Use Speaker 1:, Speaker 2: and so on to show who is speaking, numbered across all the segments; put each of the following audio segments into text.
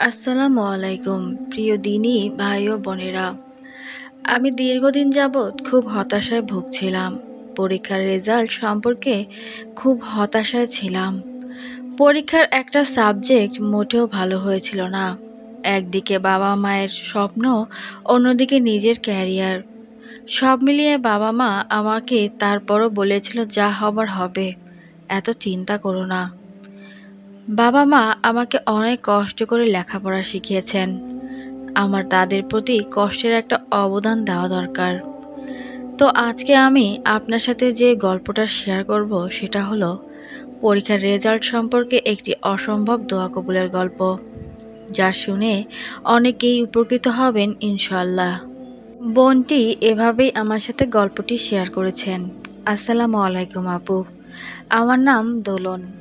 Speaker 1: আসসালামু আলাইকুম, প্রিয় দিনী, ভাই ও বোনেরা। আমি দীর্ঘদিন যাবৎ খুব হতাশায় ভুগছিলাম। পরীক্ষার রেজাল্ট সম্পর্কে খুব হতাশায় ছিলাম। পরীক্ষার একটা সাবজেক্ট মোটেও ভালো হয়েছিল না। একদিকে বাবা মায়ের স্বপ্ন, অন্যদিকে নিজের ক্যারিয়ার। সব মিলিয়ে বাবা মা আমাকে তারপরও বলেছিল যা হবার হবে। এত চিন্তা করো না। বাবা মা আমাকে অনেক কষ্ট করে লেখাপড়া শিখিয়েছেন। আমার তাদের প্রতি কষ্টের একটা অবদান দেওয়া দরকার। তো আজকে আমি আপনার সাথে যে গল্পটা শেয়ার করব, সেটা হলো পরীক্ষার রেজাল্ট সম্পর্কে একটি অসম্ভব দোয়া কবুলের গল্প, যা শুনে অনেকেই উপকৃত হবেন ইনশাল্লাহ বোনটি এভাবেই আমার সাথে গল্পটি শেয়ার করেছেন। আসসালামু আলাইকুম আপু। আমার নাম দোলন।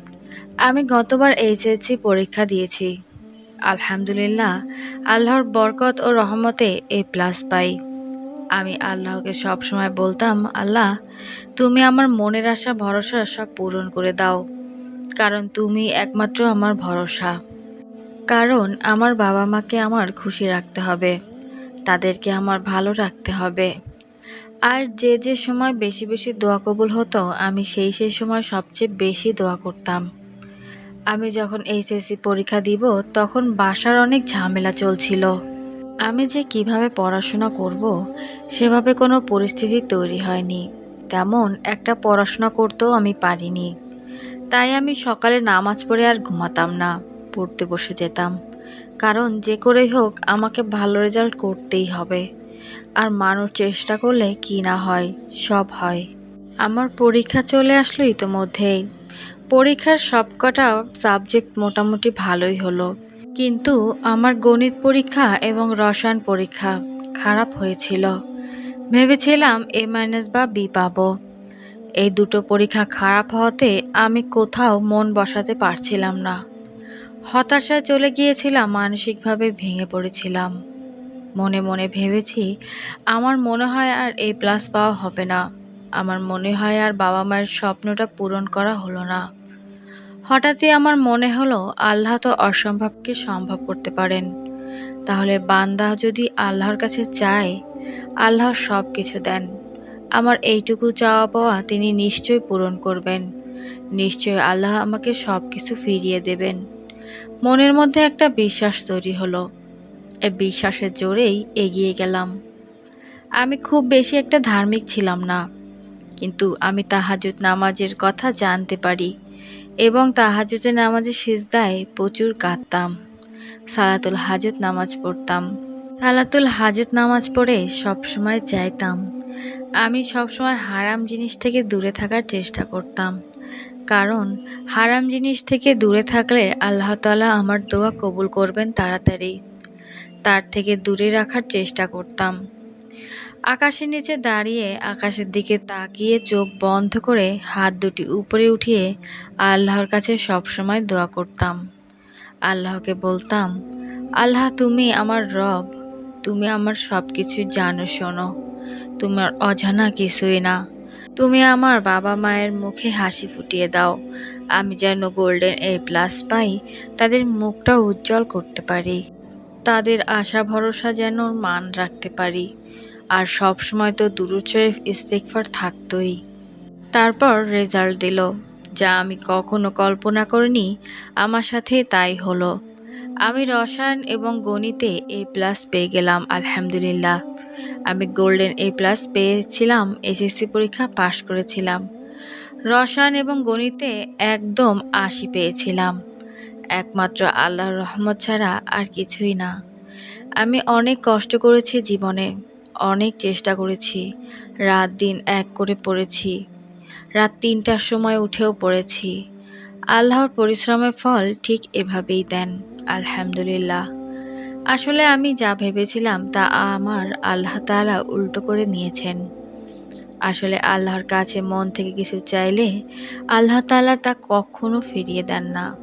Speaker 1: আমি গতবার এইচএসসি পরীক্ষা দিয়েছি। আলহামদুলিল্লাহ, আল্লাহর বরকত ও রহমতে এ প্লাস পাই। আমি আল্লাহকে সবসময় বলতাম, আল্লাহ, তুমি আমার মনের আশা, ভরসা সব পূরণ করে দাও। কারণ তুমি একমাত্র আমার ভরসা। কারণ আমার বাবা মাকে আমার খুশি রাখতে হবে। তাদেরকে আমার ভালো রাখতে হবে। আর যে যে সময় বেশি বেশি দোয়া কবুল হতো, আমি সেই সেই সময় সবচেয়ে বেশি দোয়া করতাম। আমি যখন এইচএসসি পরীক্ষা দিব, তখন বাসার অনেক ঝামেলা চলছিল। আমি যে কীভাবে পড়াশোনা করব, সেভাবে কোনো পরিস্থিতি তৈরি হয়নি। তেমন একটা পড়াশোনা করতেও আমি পারিনি। তাই আমি সকালে নামাজ পড়ে আর ঘুমাতাম না, পড়তে বসে যেতাম। কারণ যে করেই হোক, আমাকে ভালো রেজাল্ট করতেই হবে। আর মানুষ চেষ্টা করলে কি না হয়, সব হয়। আমার পরীক্ষা চলে আসলো ইতোমধ্যেই। পরীক্ষার সবকটা সাবজেক্ট মোটামুটি ভালোই হলো। কিন্তু আমার গণিত পরীক্ষা এবং রসায়ন পরীক্ষা খারাপ হয়েছিল। ভেবেছিলাম এ মাইনাস বা বি পাবো। এই দুটো পরীক্ষা খারাপ হওয়াতে আমি কোথাও মন বসাতে পারছিলাম না। হতাশায় চলে গিয়েছিলাম, মানসিকভাবে ভেঙে পড়েছিলাম। মনে মনে ভেবেছি, আমার মনে হয় আর এ প্লাস পাওয়া হবে না। আমার মনে হয় আর বাবা মায়ের স্বপ্নটা পূরণ করা হলো না। হঠাৎই আমার মনে হলো, আল্লাহ তো অসম্ভবকে সম্ভব করতে পারেন। তাহলে বান্দা যদি আল্লাহর কাছে চায়, আল্লাহ সব কিছু দেন। আমার এইটুকু চাওয়া পাওয়া তিনি নিশ্চয় পূরণ করবেন। নিশ্চয় আল্লাহ আমাকে সব কিছু ফিরিয়ে দেবেন। মনের মধ্যে একটা বিশ্বাস তৈরি হলো। এ বিশ্বাসের জোরেই এগিয়ে গেলাম। আমি খুব বেশি একটা ধার্মিক ছিলাম না, কিন্তু আমি তাহাজুদ নামাজের কথা জানতে পারি। এবং তাহাজুদের নামাজের সিজদায় প্রচুর কাঁদতাম। সালাতুল হাজত নামাজ পড়তাম। সালাতুল হাজত নামাজ পড়ে সবসময় চাইতাম। আমি সবসময় হারাম জিনিস থেকে দূরে থাকার চেষ্টা করতাম। কারণ হারাম জিনিস থেকে দূরে থাকলে আল্লাহ তালা আমার দোয়া কবুল করবেন তাড়াতাড়ি। তার থেকে দূরে রাখার চেষ্টা করতাম। আকাশের নিচে দাঁড়িয়ে আকাশের দিকে তাকিয়ে চোখ বন্ধ করে হাত দুটি উপরে উঠিয়ে আল্লাহর কাছে সবসময় দোয়া করতাম। আল্লাহকে বলতাম, আল্লাহ, তুমি আমার রব, তুমি আমার সব কিছু জানো, শোনো। তোমার অজানা কিছুই না। তুমি আমার বাবা মায়ের মুখে হাসি ফুটিয়ে দাও। আমি যেন গোল্ডেন এ প্লাস পাই, তাদের মুখটা উজ্জ্বল করতে পারি। তাদের আশা ভরসা যেন মান রাখতে পারি। আর সব সময় তো দুরুদ শরীফ ইস্তেকফার থাকতই। তারপর রেজাল্ট দিল, যা আমি কখনো কল্পনা করিনি, আমার সাথে তাই হলো। আমি রসায়ন এবং গণিতে এ প্লাস পেয়ে গেলাম, আলহামদুলিল্লাহ। আমি গোল্ডেন এ প্লাস পেয়েছিলাম এসএসসি পরীক্ষা পাশ করেছিলাম। রসায়ন এবং গণিতে একদম আশি পেয়েছিলাম। একমাত্র আল্লাহর রহমত ছাড়া আর কিছুই না। আমি অনেক কষ্ট করেছি জীবনে। অনেক চেষ্টা করেছি। রাত দিন এক করে পড়েছি। রাত তিনটার সময় উঠেও পড়েছি। আল্লাহর পরিশ্রমের ফল ঠিক এভাবেই দেন, আলহামদুলিল্লাহ। আসলে আমি যা ভেবেছিলাম তা আমার আল্লাহ তালা উল্টো করে নিয়েছেন। আসলে আল্লাহর কাছে মন থেকে কিছু চাইলে আল্লাহ তালা তা কখনো ফিরিয়ে দেন না।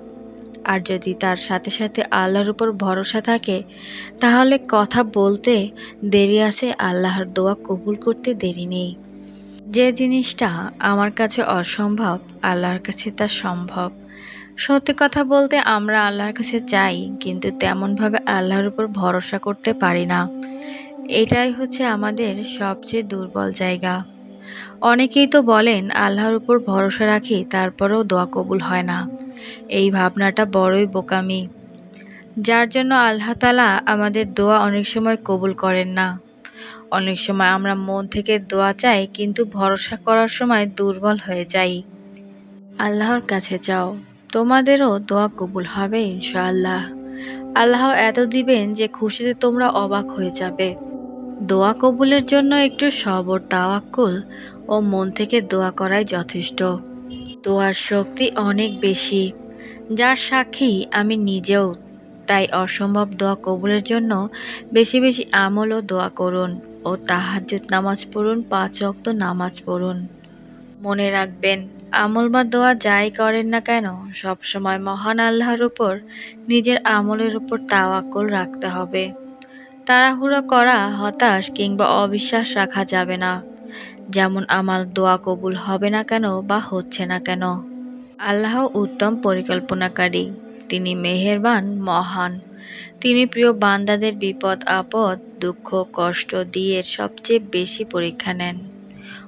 Speaker 1: আর যদি তার সাথে সাথে আল্লাহর উপর ভরসা থাকে, তাহলে কথা বলতে দেরি আছে, আল্লাহর দোয়া কবুল করতে দেরি নেই। যে জিনিসটা আমার কাছে অসম্ভব, আল্লাহর কাছে তা সম্ভব। সত্যি কথা বলতে আমরা আল্লাহর কাছে চাই, কিন্তু তেমনভাবে আল্লাহর উপর ভরসা করতে পারি না। এটাই হচ্ছে আমাদের সবচেয়ে দুর্বল জায়গা। অনেকেই তো বলেন, আল্লাহর উপর ভরসা রাখি, তারপরেও দোয়া কবুল হয় না। এই ভাবনাটা বড়ই বোকামি। যার জন্য আল্লাহ তালা আমাদের দোয়া অনেক সময় কবুল করেন না। অনেক সময় আমরা মন থেকে দোয়া চাই, কিন্তু ভরসা করার সময় দুর্বল হয়ে যাই। আল্লাহর কাছে চাও তোমাদেরও দোয়া কবুল হবে ইনশাআল্লাহ। আল্লাহ এত দিবেন যে খুশিতে তোমরা অবাক হয়ে যাবে। দোয়া কবুলের জন্য একটু সবর, তাওয়াক্কুল ও মন থেকে দোয়া করাই যথেষ্ট। দোয়ার শক্তি অনেক বেশি, যার সাক্ষী আমি নিজেও। তাই অসম্ভব দোয়া কবুলের জন্য বেশি বেশি আমল ও দোয়া করুন ও তাহাজ্জুদ নামাজ পড়ুন, পাঁচ অক্ত নামাজ পড়ুন। মনে রাখবেন, আমল বা দোয়া যাই করেন না কেন, সবসময় মহান আল্লাহর উপর, নিজের আমলের উপর তাওয়াক্কুল রাখতে হবে। তাড়াহুড়ো করা হতাশ কিংবা অবিশ্বাস রাখা যাবে না। যেমন আমার দোয়া কবুল হবে না কেন বা হচ্ছে না কেন। আল্লাহ উত্তম পরিকল্পনাকারী। তিনি মেহেরবান, মহান। তিনি প্রিয় বান্দাদের বিপদ, আপদ, দুঃখ, কষ্ট দিয়ে সবচেয়ে বেশি পরীক্ষা নেন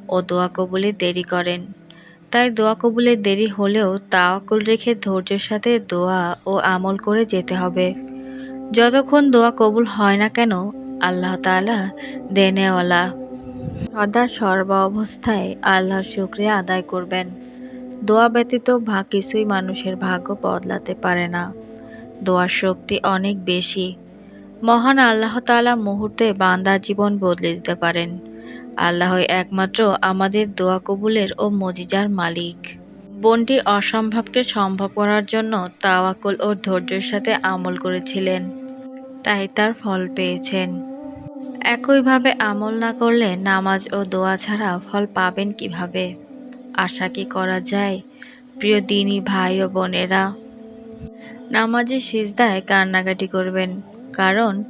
Speaker 1: ও দোয়া কবুলে দেরি করেন। তাই দোয়া কবুলে দেরি হলেও তাওয়াক্কুল রেখে ধৈর্যের সাথে দোয়া ও আমল করে যেতে হবে। যতক্ষণ দোয়া কবুল হয় না কেন, আল্লাহ তাআলা দেনেওয়ালা। সদা সর্ব অবস্থায় আল্লাহর শুক্রিয়া আদায় করবেন। দোয়া ব্যতীত ভা কিছুই মানুষের ভাগ্য বদলাতে পারে না। দোয়ার শক্তি অনেক বেশি। মহান আল্লাহ তাআলা মুহূর্তে বান্দার জীবন বদলে দিতে পারেন। আল্লাহ একমাত্র আমাদের দোয়া কবুলের ও মজিজার মালিক। বোনটি অসম্ভবকে সম্ভব করার জন্য তাওয়াক্কুল ও ধৈর্যের সাথে আমল করেছিলেন। তাই তার ফল পেয়েছেন। একইভাবে আমল না করলে নামাজ ও দোয়া ছাড়া ফল পাবেন কীভাবে? আশা কি করা যায়? প্রিয় দিনী ভাই ও বোনেরা, নামাজের সিজদায় কান্নাকাটি করবেন, কারণ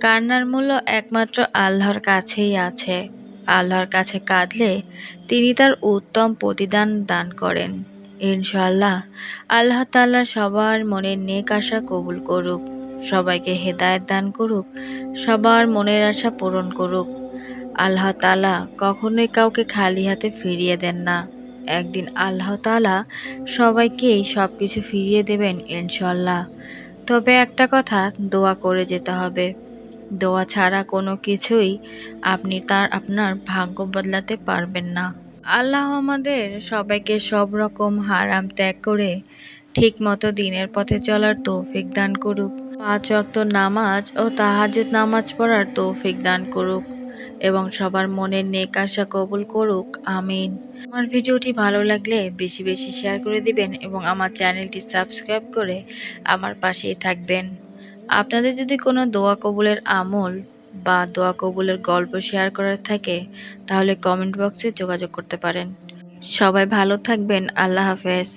Speaker 1: কান্নার মূল্য একমাত্র আল্লাহর কাছেই আছে। আল্লাহর কাছে কাঁদলে তিনি তার উত্তম প্রতিদান দান করেন। ইনশাল্লাহ আল্লাহ তাল্লাহ সবার মনের নেক আশা কবুল করুক। সবাইকে হেদায়ত দান করুক, সবার মনের আশা পূরণ করুক। আল্লাহ তালা কখনোই কাউকে খালি হাতে ফিরিয়ে দেন না। একদিন আল্লাহ তালা সবাইকেই সব কিছু ফিরিয়ে দেবেন ইনশাল্লাহ তবে একটা কথা দোয়া করে যেতে হবে। দোয়া ছাড়া কোনো কিছুই আপনি তার আপনার ভাগ্য বদলাতে পারবেন না। আল্লাহ আমাদের সবাইকে সব রকম হারাম ত্যাগ করে ঠিক মতো দিনের পথে চলার তৌফিক দান করুক। পাঁচ ওয়াক্ত নামাজ ও তাহাজুদ নামাজ পড়ার তৌফিক দান করুক এবং সবার মনের নেক আশা কবুল করুক, আমিন। আমার ভিডিওটি ভালো লাগলে বেশি বেশি শেয়ার করে দিবেন এবং আমার চ্যানেলটি সাবস্ক্রাইব করে আমার পাশেই থাকবেন। আপনাদের যদি কোনো দোয়া কবুলের আমল বা দোয়া কবুলের গল্প শেয়ার করার থাকে, তাহলে কমেন্ট বক্সে যোগাযোগ করতে পারেন। সবাই ভালো থাকবেন, আল্লাহ হাফেজ।